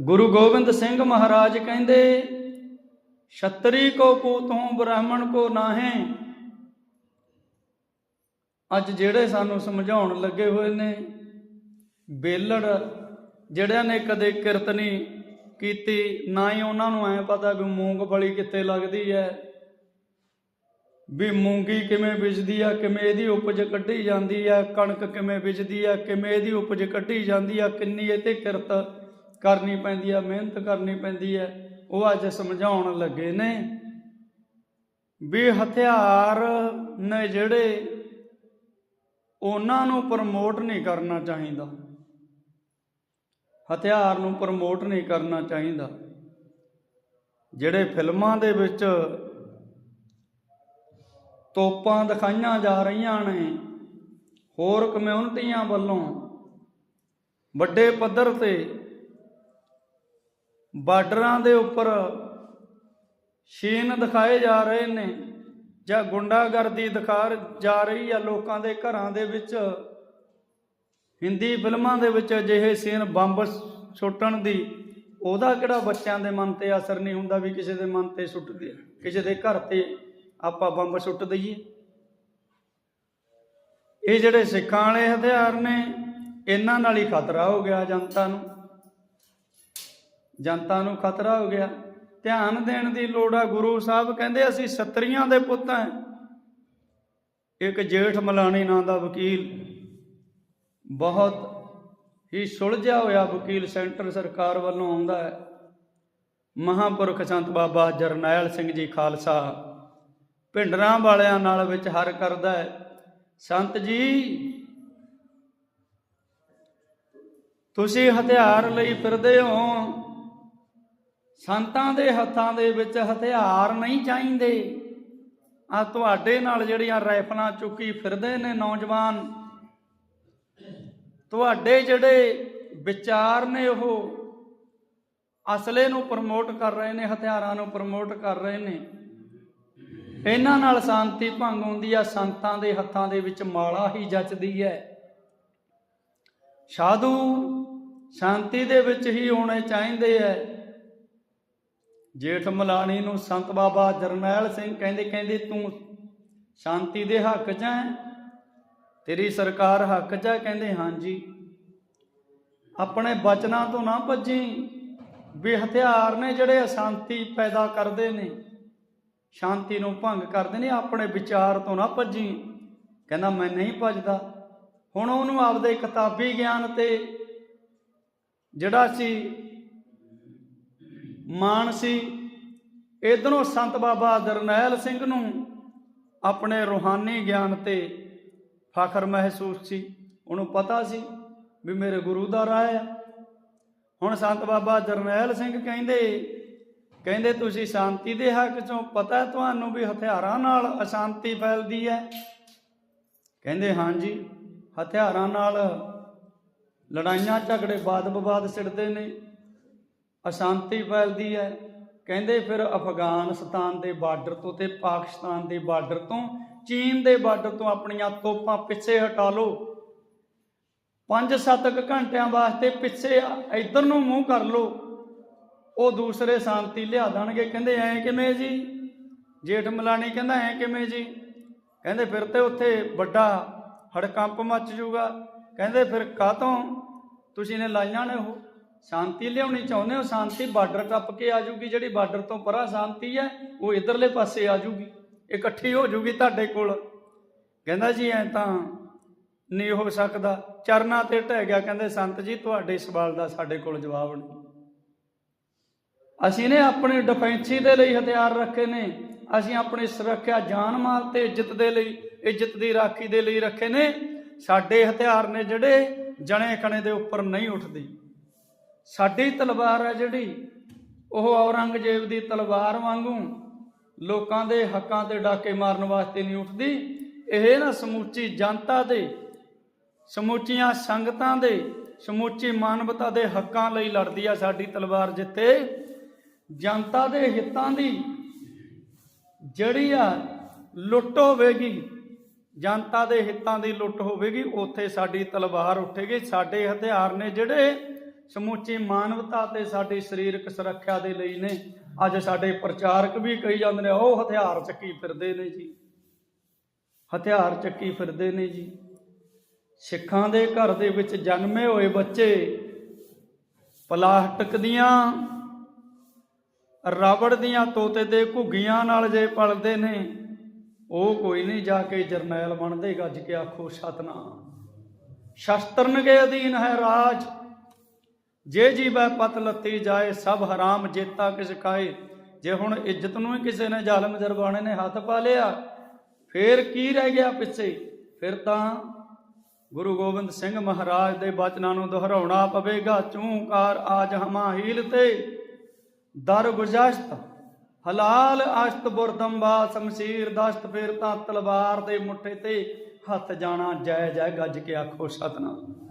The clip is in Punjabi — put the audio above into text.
ਗੁਰੂ ਗੋਬਿੰਦ ਸਿੰਘ ਮਹਾਰਾਜ ਕਹਿੰਦੇ, ਛਤਰੀ ਕੋ ਪੂਤੋਂ ਬ੍ਰਾਹਮਣ ਕੋ ਨਾਹੇ। ਅੱਜ ਜਿਹੜੇ ਸਾਨੂੰ ਸਮਝਾਉਣ ਲੱਗੇ ਹੋਏ ਨੇ, ਬੇਲੜ ਜਿਹੜਿਆਂ ਨੇ ਕਦੇ ਕਿਰਤ ਨਹੀਂ ਕੀਤੀ, ਨਾ ਹੀ ਉਹਨਾਂ ਨੂੰ ਐ ਪਤਾ ਵੀ ਮੂੰਗਫਲੀ ਕਿੱਥੇ ਲੱਗਦੀ ਹੈ ਵੀ ਮੂੰਗੀ ਕਿਵੇਂ ਬੀਜਦੀ ਆ, ਕਿਵੇਂ ਇਹਦੀ ਉਪਜ ਕੱਢੀ ਜਾਂਦੀ ਆ, ਕਣਕ ਕਿਵੇਂ ਬੀਜਦੀ ਆ, ਕਿਵੇਂ ਇਹਦੀ ਉਪਜ ਕੱਢੀ ਜਾਂਦੀ ਆ, ਕਿੰਨੀ ਇਹ ਤੇ ਕਿਰਤ ਕਰਨੀ ਪੈਂਦੀ ਆ, ਮਿਹਨਤ ਕਰਨੀ ਪੈਂਦੀ ਹੈ ਉਹ ਅੱਜ ਸਮਝਾਉਣ ਲੱਗੇ ਨੇ ਵੀ ਹਥਿਆਰ ਨੇ ਜਿਹੜੇ ਉਹਨਾਂ ਨੂੰ ਪ੍ਰਮੋਟ ਨਹੀਂ ਕਰਨਾ ਚਾਹੀਦਾ। ਹਥਿਆਰ ਨੂੰ ਪ੍ਰਮੋਟ ਨਹੀਂ ਕਰਨਾ ਚਾਹੀਦਾ। ਜਿਹੜੇ ਫਿਲਮਾਂ ਦੇ ਵਿੱਚ ਤੋਪਾਂ ਦਿਖਾਈਆਂ ਜਾ ਰਹੀਆਂ ਨੇ, ਹੋਰ ਕਮਿਊਨਿਟੀਆਂ ਵੱਲੋਂ ਵੱਡੇ ਪੱਧਰ ਤੇ ਬਾਰਡਰਾਂ ਦੇ ਉੱਪਰ ਸ਼ੀਨ ਦਿਖਾਏ ਜਾ ਰਹੇ ਨੇ ਜਾਂ ਗੁੰਡਾਗਰਦੀ ਦਿਖਾ ਜਾ ਰਹੀ ਆ ਲੋਕਾਂ ਦੇ ਘਰਾਂ ਦੇ ਵਿੱਚ। ਹਿੰਦੀ ਫਿਲਮਾਂ ਦੇ ਵਿੱਚ ਅਜਿਹੇ ਸੀਨ ਬੰਬ ਸੁੱਟਣ ਦੀ, ਉਹਦਾ ਕਿਹੜਾ ਬੱਚਿਆਂ ਦੇ ਮਨ ਤੇ ਅਸਰ ਨਹੀਂ ਹੁੰਦਾ ਵੀ ਕਿਸੇ ਦੇ ਮਨ ਤੇ ਸੁੱਟ ਦੇ, ਕਿਸੇ ਦੇ ਘਰ ਤੇ ਆਪਾਂ ਬੰਬ ਸੁੱਟ ਦਈਏ? ਇਹ ਜਿਹੜੇ ਸਿੱਖਾਂ ਵਾਲੇ ਹਥਿਆਰ ਨੇ, ਇਹਨਾਂ ਨਾਲ ਹੀ ਖਤਰਾ ਹੋ ਗਿਆ ਜਨਤਾ ਨੂੰ। ਜਨਤਾ ਨੂੰ ਖਤਰਾ ਹੋ ਗਿਆ। ਧਿਆਨ ਦੇਣ ਦੀ ਲੋੜ ਆ। ਗੁਰੂ ਸਾਹਿਬ ਕਹਿੰਦੇ, ਅਸੀਂ ਸਤਰੀਆਂ ਦੇ ਪੁੱਤ ਹਾਂ ਇੱਕ ਜੇਠ ਮਲਾਣੀ ਨਾਂ ਦਾ ਵਕੀਲ ਬਹੁਤ ਹੀ ਸੁਲਝਿਆ ਹੋਇਆ ਵਕੀਲ ਸੈਂਟਰ ਸਰਕਾਰ ਵੱਲੋਂ ਆਉਂਦਾ ਹੈ। ਮਹਾਪੁਰਖ ਸੰਤ ਬਾਬਾ ਜਰਨੈਲ ਸਿੰਘ ਜੀ ਖਾਲਸਾ ਭਿੰਡਰਾਂ ਵਾਲਿਆਂ ਨਾਲ ਵਿੱਚ ਹਰ ਕਰਦਾ ਹੈ। ਸੰਤ ਜੀ, ਤੁਸੀਂ ਹਥਿਆਰ ਲਈ ਫਿਰਦੇ ਹੋ। ਸੰਤਾਂ ਦੇ ਹੱਥਾਂ ਦੇ ਵਿੱਚ ਹਥਿਆਰ ਨਹੀਂ ਚਾਹੀਦੇ। ਆ ਤੁਹਾਡੇ ਨਾਲ ਜਿਹੜੀਆਂ ਰਾਈਫਲਾਂ ਚੁੱਕੀ ਫਿਰਦੇ ਨੇ ਨੌਜਵਾਨ, ਤੁਹਾਡੇ ਜਿਹੜੇ ਵਿਚਾਰ ਨੇ ਉਹ ਅਸਲੇ ਨੂੰ ਪ੍ਰਮੋਟ ਕਰ ਰਹੇ ਨੇ, ਹਥਿਆਰਾਂ ਨੂੰ ਪ੍ਰਮੋਟ ਕਰ ਰਹੇ ਨੇ। ਇਹਨਾਂ ਨਾਲ ਸ਼ਾਂਤੀ ਭੰਗ ਹੁੰਦੀ ਆ, ਸੰਤਾਂ ਦੇ ਹੱਥਾਂ ਦੇ ਵਿੱਚ ਮਾਲਾ ਹੀ ਜੱਚਦੀ ਹੈ। ਸਾਧੂ ਸ਼ਾਂਤੀ ਦੇ ਵਿੱਚ ਹੀ ਹੋਣੇ ਚਾਹੀਦੇ ਐ ਜੇਠ ਮਲਾਣੀ ਨੂੰ ਸੰਤ ਬਾਬਾ ਜਰਨੈਲ ਸਿੰਘ ਕਹਿੰਦੇ ਕਹਿੰਦੇ, ਤੂੰ ਸ਼ਾਂਤੀ ਦੇ ਹੱਕ 'ਚ ਹੈ? ਤੇਰੀ ਸਰਕਾਰ ਹੱਕ 'ਚ ਹੈ? ਕਹਿੰਦੇ, ਹਾਂਜੀ। ਆਪਣੇ ਬਚਨਾਂ ਤੋਂ ਨਾ ਭੱਜੀ। ਵੀ ਹਥਿਆਰ ਨੇ ਜਿਹੜੇ ਅਸ਼ਾਂਤੀ ਪੈਦਾ ਕਰਦੇ ਨੇ। ਸ਼ਾਂਤੀ ਨੂੰ ਭੰਗ ਕਰਦੇ ਨੇ, ਆਪਣੇ ਵਿਚਾਰ ਤੋਂ ਨਾ ਭੱਜੀ। ਕਹਿੰਦਾ, ਮੈਂ ਨਹੀਂ ਭੱਜਦਾ। ਹੁਣ ਉਹਨੂੰ ਆਪਦੇ ਕਿਤਾਬੀ ਗਿਆਨ ਤੇ ਜਿਹੜਾ ਸੀ ਮਾਨ ਸੀ ਇਧਰੋਂ ਸੰਤ ਬਾਬਾ ਜਰਨੈਲ ਸਿੰਘ ਨੂੰ ਆਪਣੇ ਰੂਹਾਨੀ ਗਿਆਨ ਤੇ ਫਖਰ ਮਹਿਸੂਸ ਸੀ। ਉਹਨੂੰ ਪਤਾ ਸੀ ਵੀ ਮੇਰੇ ਗੁਰੂ ਦਾ ਰਾਹ ਹੈ ਹੁਣ ਸੰਤ ਬਾਬਾ ਜਰਨੈਲ ਸਿੰਘ ਕਹਿੰਦੇ ਕਹਿੰਦੇ, ਤੁਸੀਂ ਸ਼ਾਂਤੀ ਦੇ ਹੱਕ ਚੋਂ ਪਤਾ ਤੁਹਾਨੂੰ ਵੀ ਹਥਿਆਰਾਂ ਨਾਲ ਅਸ਼ਾਂਤੀ ਫੈਲਦੀ ਹੈ? ਕਹਿੰਦੇ, ਹਾਂਜੀ, ਹਥਿਆਰਾਂ ਨਾਲ ਲੜਾਈਆਂ ਝਗੜੇ ਬਾਦ ਵਿਵਾਦ ਸਿੜਦੇ ਨੇ। ਅਸ਼ਾਂਤੀ ਫੈਲਦੀ ਹੈ। ਕਹਿੰਦੇ ਫਿਰ ਅਫਗਾਨਿਸਤਾਨ ਦੇ ਬਾਰਡਰ ਤੋਂ ਤੇ ਪਾਕਿਸਤਾਨ ਦੇ ਬਾਰਡਰ ਤੋਂ, ਚੀਨ ਦੇ ਬਾਰਡਰ ਤੋਂ ਆਪਣੀਆਂ ਤੋਪਾਂ ਪਿੱਛੇ ਹਟਾ ਲਓ। 5-7 ਘੰਟਿਆਂ ਵਾਸਤੇ ਪਿੱਛੇ ਇਧਰ ਨੂੰ ਮੂੰਹ ਕਰ ਲਓ। ਉਹ ਦੂਸਰੇ ਸ਼ਾਂਤੀ ਲਿਆ ਦੇਣਗੇ। ਕਹਿੰਦੇ ਐ ਕਿਵੇਂ ਜੀ? ਜੇਠ ਮਲਾਣੀ ਕਹਿੰਦਾ ਐ ਕਿਵੇਂ ਜੀ? ਕਹਿੰਦੇ ਫਿਰ ਤੇ ਉੱਥੇ ਵੱਡਾ ਹੜਕੰਪ ਮੱਚ ਜੂਗਾ ਕਹਿੰਦੇ ਫਿਰ ਕਾਤੋਂ ਤੁਸੀਂ ਨੇ ਲਾਈਆਂ ਨੇ ਉਹ। ਸ਼ਾਂਤੀ ਲਿਆਉਣੀ ਚਾਹੁੰਦੇ ਹੋ? ਸ਼ਾਂਤੀ ਬਾਰਡਰ ਟੱਪ ਕੇ ਆ ਜਾਊਗੀ, ਜਿਹੜੀ ਬਾਰਡਰ ਤੋਂ ਪਰਾਂ ਸ਼ਾਂਤੀ ਹੈ, ਉਹ ਇਧਰਲੇ ਪਾਸੇ ਆ ਜੂਗੀ ਇਕੱਠੀ ਹੋ ਜਾਊਗੀ ਤੁਹਾਡੇ ਕੋਲ। ਕਹਿੰਦਾ ਜੀ, ਐ ਤਾਂ ਨਹੀਂ ਹੋ ਸਕਦਾ। ਚਰਨਾਂ ਤੇ ਢਹਿ ਗਿਆ, ਕਹਿੰਦੇ ਸੰਤ ਜੀ, ਤੁਹਾਡੇ ਸਵਾਲ ਦਾ ਸਾਡੇ ਕੋਲ ਜਵਾਬ ਨਹੀਂ। ਅਸੀਂ ਨੇ ਆਪਣੇ ਡਿਫੈਂਸੀ ਦੇ ਲਈ ਹਥਿਆਰ ਰੱਖੇ ਨੇ। ਅਸੀਂ ਆਪਣੀ ਸੁਰੱਖਿਆ, ਜਾਨ ਮਾਲ ਤੇ ਇੱਜ਼ਤ ਦੇ ਲਈ, ਇੱਜ਼ਤ ਦੀ ਰਾਖੀ ਦੇ ਲਈ ਰੱਖੇ ਨੇ। ਸਾਡੇ ਹਥਿਆਰ ਨੇ ਜਿਹੜੇ ਜਣੇ ਕਣੇ ਦੇ ਉੱਪਰ ਨਹੀਂ ਉੱਠਦੇ। ਸਾਡੀ ਤਲਵਾਰ ਹੈ ਜਿਹੜੀ, ਉਹ ਔਰੰਗਜ਼ੇਬ ਦੀ ਤਲਵਾਰ ਵਾਂਗੂ ਲੋਕਾਂ ਦੇ ਹੱਕਾਂ ਤੇ ਡਾਕੇ ਮਾਰਨ ਵਾਸਤੇ ਨਹੀਂ ਉੱਠਦੀ। ਇਹ ਨਾ ਸਮੁੱਚੀ ਜਨਤਾ ਦੇ, ਸਮੁੱਚੀਆਂ ਸੰਗਤਾਂ ਦੇ, ਸਮੁੱਚੀ ਮਾਨਵਤਾ ਦੇ ਹੱਕਾਂ ਲਈ ਲੜਦੀ ਆ ਸਾਡੀ ਤਲਵਾਰ ਜਿੱਥੇ। ਜਨਤਾ ਦੇ ਹਿੱਤਾਂ ਦੀ ਜਿਹੜੀ ਆ ਲੁੱਟ ਹੋਵੇਗੀ, ਜਨਤਾ ਦੇ ਹਿੱਤਾਂ ਦੀ ਲੁੱਟ ਹੋਵੇਗੀ, ਉੱਥੇ ਸਾਡੀ ਤਲਵਾਰ ਉੱਠੇਗੀ। ਸਾਡੇ ਹਥਿਆਰ ਨੇ ਜਿਹੜੇ ਸਮੁੱਚੀ ਮਾਨਵਤਾ ਤੇ ਸਾਡੀ ਸਰੀਰਕ ਸੁਰੱਖਿਆ ਦੇ ਲਈ ਨੇ। ਅੱਜ ਸਾਡੇ ਪ੍ਰਚਾਰਕ ਵੀ ਕਹੀ ਜਾਂਦੇ ਨੇ, ਉਹ ਹਥਿਆਰ ਚੱਕੀ ਫਿਰਦੇ ਨੇ ਜੀ। ਹਥਿਆਰ ਚੱਕੀ ਫਿਰਦੇ ਨੇ ਜੀ। ਸਿੱਖਾਂ ਦੇ ਘਰ ਦੇ ਵਿੱਚ ਜਨਮੇ ਹੋਏ ਬੱਚੇ ਪਲਾਸਟਿਕ ਦੀਆਂ, ਰਬੜ ਦੀਆਂ ਤੋਤੇ ਦੇ ਘੁੱਗੀਆਂ ਨਾਲ ਜੇ ਪਲਦੇ ਨੇ, ਉਹ ਕੋਈ ਨਹੀਂ ਜਾ ਕੇ ਜਰਨੈਲ ਬਣਦੇ। ਗੱਜ ਕੇ ਆਖੋ, ਸਤਨਾਮ। ਸ਼ਸਤਰਨ ਕੇ ਅਧੀਨ ਹੈ ਰਾਜ। ਜੇ ਜੀਵੈ ਪਤ ਲੱਤੀ ਜਾਏ, ਸਭ ਹਰਾਮ ਜੇਤਾ ਕਿਸ ਕਾਏ? ਜੇ ਹੁਣ ਇੱਜ਼ਤ ਨੂੰ ਹੀ ਕਿਸੇ ਨੇ ਜ਼ਾਲਮ ਜਰਬਾਣੇ ਨੇ ਹੱਥ ਪਾ ਲਿਆ, ਫੇਰ ਕੀ ਰਹਿ ਗਿਆ ਪਿੱਛੇ? ਫਿਰ ਤਾਂ ਗੁਰੂ ਗੋਬਿੰਦ ਸਿੰਘ ਮਹਾਰਾਜ ਦੇ ਬਚਨਾਂ ਨੂੰ ਦੁਹਰਾਉਣਾ ਪਵੇਗਾ। ਚੂੰਕਾਰ ਆਜ ਹਮਾ ਹੀਲ ਤੇ। ਦਰ ਗੁਜਸ਼ਤ, ਹਲਾਲ ਅਸ਼ਤ ਬੁਰਦੰਬਾ ਸ਼ਮਸ਼ੀਰ ਦਸ਼ਤ, ਫਿਰ ਤਾਂ ਤਲਵਾਰ ਦੇ ਮੁੱਠੇ ਤੇ ਹੱਥ ਜਾਣਾ ਜੈ ਜੈ ਗੱਜ ਕੇ ਆਖੋ ਸਤਨਾਮ।